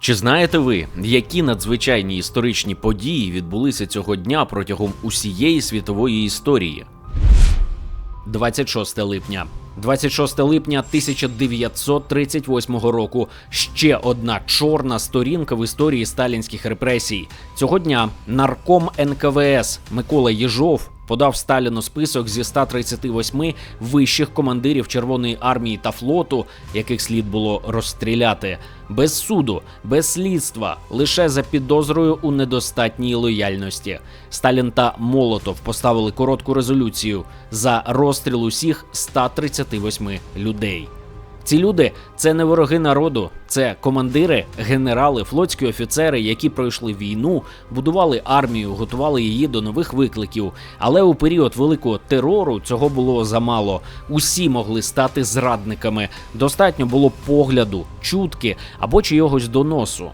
Чи знаєте ви, які надзвичайні історичні події відбулися цього дня протягом усієї світової історії? 26 липня. 26 липня 1938 року. Ще одна чорна сторінка в історії сталінських репресій. Цього дня нарком НКВС Микола Єжов подав Сталіну список зі 138 вищих командирів Червоної армії та флоту, яких слід було розстріляти. Без суду, без слідства, лише за підозрою у недостатній лояльності. Сталін та Молотов поставили коротку резолюцію за розстріл усіх 138 людей. Ці люди це не вороги народу, це командири, генерали, флотські офіцери, які пройшли війну, будували армію, готували її до нових викликів. Але у період великого терору цього було замало. Усі могли стати зрадниками. Достатньо було погляду, чутки або чийогось доносу.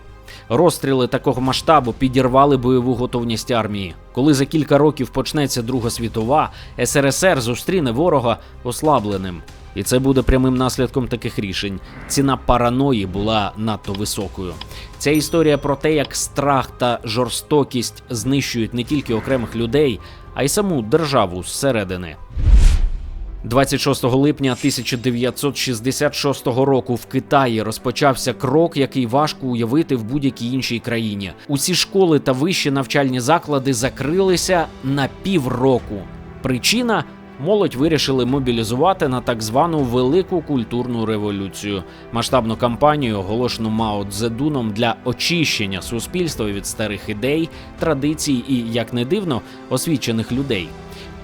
Розстріли такого масштабу підірвали бойову готовність армії. Коли за кілька років почнеться Друга світова, СРСР зустріне ворога ослабленим. І це буде прямим наслідком таких рішень. Ціна параної була надто високою. Ця історія про те, як страх та жорстокість знищують не тільки окремих людей, а й саму державу зсередини. 26 липня 1966 року в Китаї розпочався крок, який важко уявити в будь-якій іншій країні. Усі школи та вищі навчальні заклади закрилися на півроку. Причина молодь вирішили мобілізувати на так звану велику культурну революцію, масштабну кампанію, оголошену Мао Цзедуном для очищення суспільства від старих ідей, традицій і, як не дивно, освічених людей.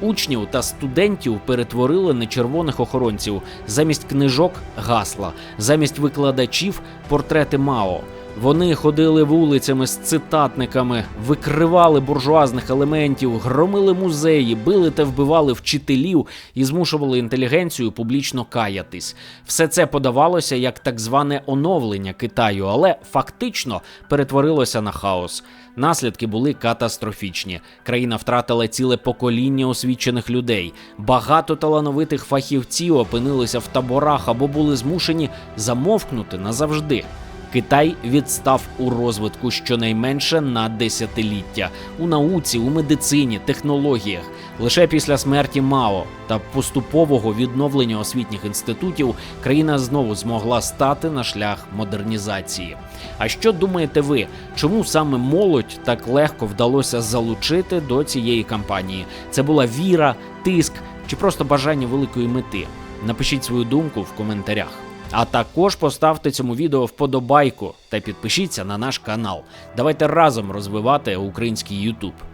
Учнів та студентів перетворили на червоних охоронців замість книжок гасла, замість викладачів портрети Мао. Вони ходили вулицями з цитатниками, викривали буржуазних елементів, громили музеї, били та вбивали вчителів і змушували інтелігенцію публічно каятись. Все це подавалося як так зване оновлення Китаю, але фактично перетворилося на хаос. Наслідки були катастрофічні. Країна втратила ціле покоління освічених людей. Багато талановитих фахівців опинилися в таборах або були змушені замовкнути назавжди. Китай відстав у розвитку щонайменше на десятиліття у науці, у медицині, технологіях. Лише після смерті Мао та поступового відновлення освітніх інститутів країна знову змогла стати на шлях модернізації. А що думаєте ви, чому саме молодь так легко вдалося залучити до цієї кампанії? Це була віра, тиск чи просто бажання великої мети? Напишіть свою думку в коментарях. А також поставте цьому відео вподобайку та підпишіться на наш канал. Давайте разом розвивати український YouTube.